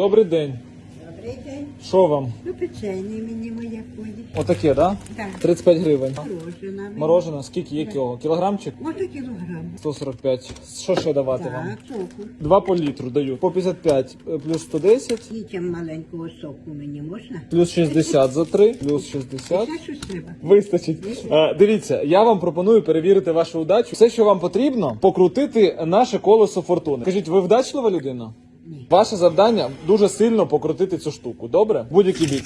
Добрий день. Добрий день. Що вам? Ну, печення мені моя ходить. Отаке, да? Так. 35 гривень. Морожена. мені. Мороженое, скільки є кіло? Кілограмчик? Може кілограм. 145. Що ще давати вам? Так, соку. Два по літру даю. По 55 е, плюс 110, Дітям маленького соку мені можна? плюс 60 за 3, плюс 60. Ще щось треба? Вистачить. Е, дивіться, я вам пропоную перевірити вашу удачу. Все, що вам потрібно, покрутити наше колесо фортуни. Кажіть, ви вдачлива людина? Ваше завдання дуже сильно покрутити цю штуку. Добре? Будь-який бік.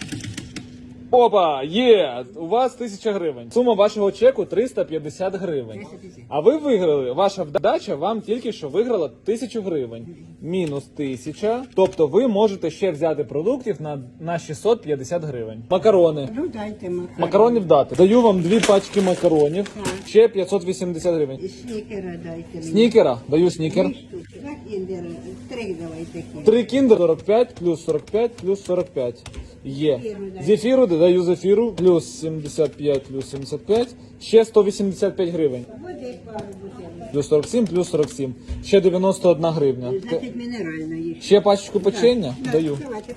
Опа, є! У вас 1000 гривень. Сума вашого чеку 350 гривень. А ви виграли, ваша вдача вам тільки що виграла 1000 гривень. Мінус 1000. Тобто ви можете ще взяти продуктів на, на 650 гривень. Макарони. Ну, дайте макарони. Макаронів дати. Даю вам дві пачки макаронів, Так. ще 580 гривень. І снікера дайте мені. Снікера, даю снікер. Дві штуки. Два кіндера. Три давайте. Три кіндер 45, плюс 45, плюс 45. Є. Дай. Зефіру додаю зефіру, плюс 75, плюс 75, ще 185 гривень. Плюс 47, плюс 47. Ще 91 гривня. Ще пачку печення даю. Давайте.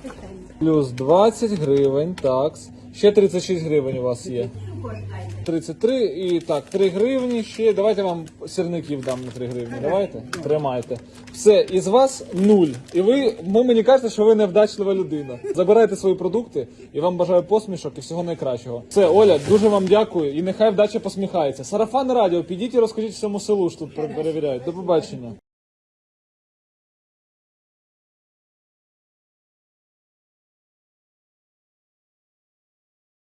Плюс 20 гривень, так. Ще 36 гривень у вас є. Цукор дайте. 33 і так, 3 гривні ще. Давайте вам сірників дам на 3 гривні. Давайте. Тримайте. Все, із вас нуль. І ви, ви мені кажете, що ви невдачлива людина. Забирайте свої продукти і вам бажаю посмішок і всього найкращого. Все, Оля, дуже вам дякую. І нехай вдача посміхається. Сарафан радіо, підіть і розкажіть всьому селу, що тут перевіряють. До побачення.